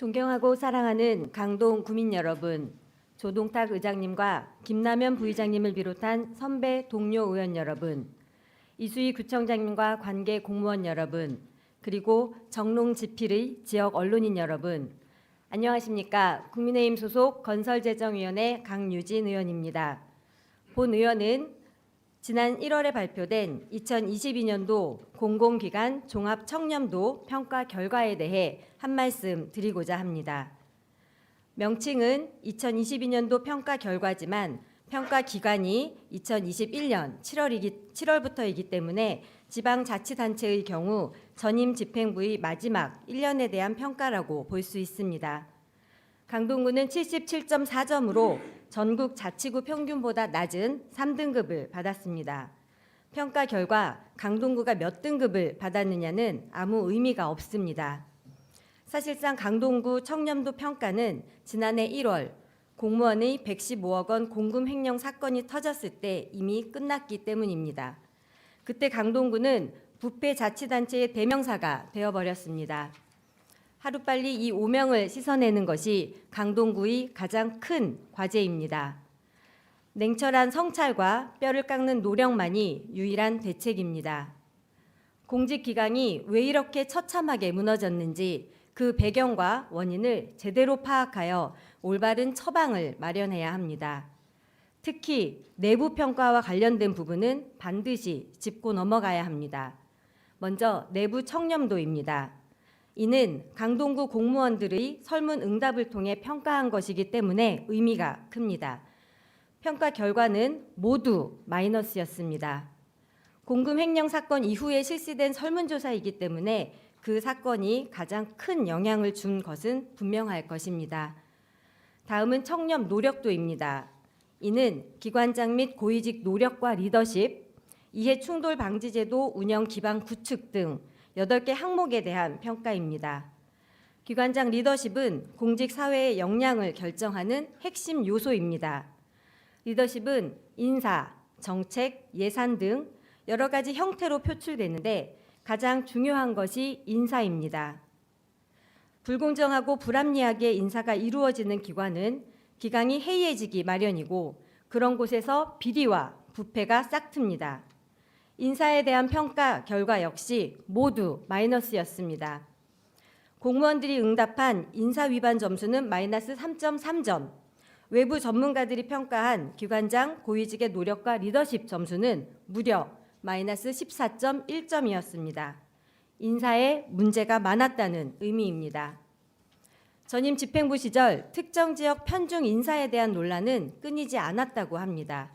존경하고 사랑하는 강동 구민 여러분, 조동탁 의장님과 김남현 부의장님을 비롯한 선배 동료 의원 여러분, 이수희 구청장님과 관계 공무원 여러분, 그리고 정농 지필의 지역 언론인 여러분, 안녕하십니까? 국민의힘 소속 건설재정위원회 강유진 의원입니다. 본 의원은 지난 1월에 발표된 2022년도 공공기관 종합 청렴도 평가 결과에 대해 한 말씀 드리고자 합니다. 명칭은 2022년도 평가 결과지만 평가 기간이 2021년 7월이기, 7월부터이기 때문에 지방자치단체의 경우 전임 집행부의 마지막 1년에 대한 평가라고 볼 수 있습니다. 강동구는 77.4점으로 전국 자치구 평균보다 낮은 3등급을 받았습니다. 평가 결과 강동구가 몇 등급을 받았느냐는 아무 의미가 없습니다. 사실상 강동구 청렴도 평가는 지난해 1월 공무원의 115억 원 공금 횡령 사건이 터졌을 때 이미 끝났기 때문입니다. 그때 강동구는 부패 자치단체의 대명사가 되어버렸습니다. 하루빨리 이 오명을 씻어내는 것이 강동구의 가장 큰 과제입니다. 냉철한 성찰과 뼈를 깎는 노력만이 유일한 대책입니다. 공직 기강이 왜 이렇게 처참하게 무너졌는지 그 배경과 원인을 제대로 파악하여 올바른 처방을 마련해야 합니다. 특히 내부 평가와 관련된 부분은 반드시 짚고 넘어가야 합니다. 먼저 내부 청렴도입니다. 이는 강동구 공무원들의 설문 응답을 통해 평가한 것이기 때문에 의미가 큽니다. 평가 결과는 모두 마이너스였습니다. 공금 횡령 사건 이후에 실시된 설문조사이기 때문에 그 사건이 가장 큰 영향을 준 것은 분명할 것입니다. 다음은 청렴 노력도입니다. 이는 기관장 및 고위직 노력과 리더십, 이해 충돌 방지 제도 운영 기반 구축 등 8개 항목에 대한 평가입니다. 기관장 리더십은 공직 사회의 역량을 결정하는 핵심 요소입니다. 리더십은 인사, 정책, 예산 등 여러 가지 형태로 표출되는데 가장 중요한 것이 인사입니다. 불공정하고 불합리하게 인사가 이루어지는 기관은 기강이 해이해지기 마련이고 그런 곳에서 비리와 부패가 싹틉니다. 인사에 대한 평가 결과 역시 모두 마이너스였습니다. 공무원들이 응답한 인사 위반 점수는 마이너스 3.3점, 외부 전문가들이 평가한 기관장 고위직의 노력과 리더십 점수는 무려 마이너스 14.1점이었습니다. 인사에 문제가 많았다는 의미입니다. 전임 집행부 시절 특정 지역 편중 인사에 대한 논란은 끊이지 않았다고 합니다.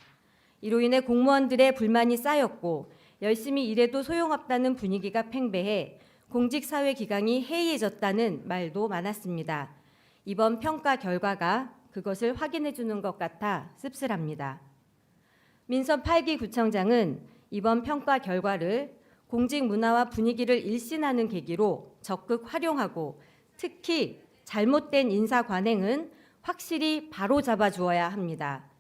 이로 인해 공무원들의 불만이 쌓였고 열심히 일해도 소용없다는 분위기가 팽배해 공직사회 기강이 해이해졌다는 말도 많았습니다. 이번 평가 결과가 그것을 확인해 주는 것 같아 씁쓸합니다. 민선 8기 구청장은 이번 평가 결과를 공직 문화와 분위기를 일신하는 계기로 적극 활용하고 특히 잘못된 인사 관행은 확실히 바로 잡아 주어야 합니다.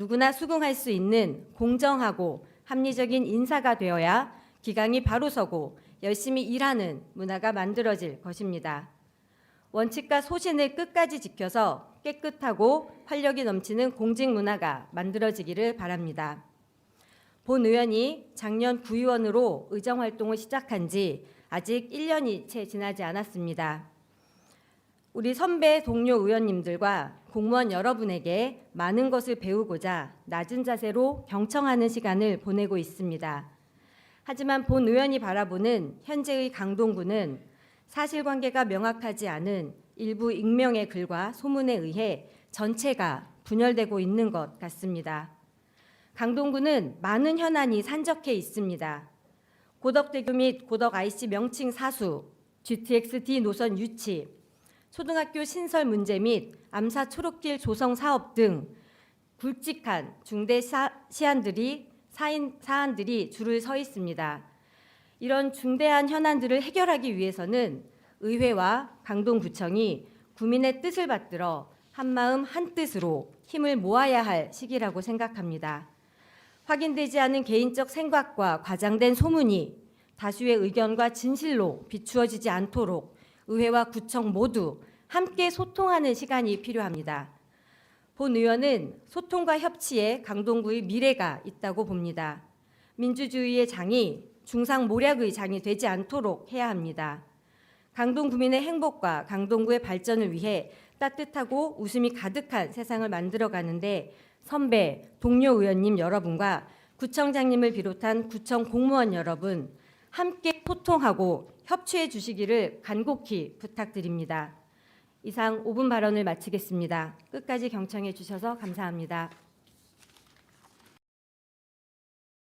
누구나 수긍할 수 있는 공정하고 합리적인 인사가 되어야 기강이 바로 서고 열심히 일하는 문화가 만들어질 것입니다. 원칙과 소신을 끝까지 지켜서 깨끗하고 활력이 넘치는 공직 문화가 만들어지기를 바랍니다. 본 의원이 작년 구의원으로 의정 활동을 시작한 지 아직 1년이 채 지나지 않았습니다. 우리 선배 동료 의원님들과 공무원 여러분에게 많은 것을 배우고자 낮은 자세로 경청하는 시간을 보내고 있습니다. 하지만 본 의원이 바라보는 현재의 강동구는 사실관계가 명확하지 않은 일부 익명의 글과 소문에 의해 전체가 분열되고 있는 것 같습니다. 강동구는 많은 현안이 산적해 있습니다. 고덕대교 및 고덕 IC 명칭 사수, GTX-D 노선 유치, 초등학교 신설 문제 및 암사 초록길 조성 사업 등 굵직한 중대 사, 시안들이 사인, 사안들이 줄을 서 있습니다. 이런 중대한 현안들을 해결하기 위해서는 의회와 강동구청이 구민의 뜻을 받들어 한마음 한뜻으로 힘을 모아야 할 시기라고 생각합니다. 확인되지 않은 개인적 생각과 과장된 소문이 다수의 의견과 진실로 비추어지지 않도록 의회와 구청 모두 함께 소통하는 시간이 필요합니다. 본 의원은 소통과 협치에 강동구의 미래가 있다고 봅니다. 민주주의의 장이 중상 모략의 장이 되지 않도록 해야 합니다. 강동 구민의 행복과 강동구의 발전을 위해 따뜻하고 웃음이 가득한 세상을 만들어 가는데 선배, 동료 의원님 여러분과 구청장님을 비롯한 구청 공무원 여러분 함께 소통하고 협치해 주시기를 간곡히 부탁드립니다. 이상 5분 발언을 마치겠습니다. 끝까지 경청해 주셔서 감사합니다.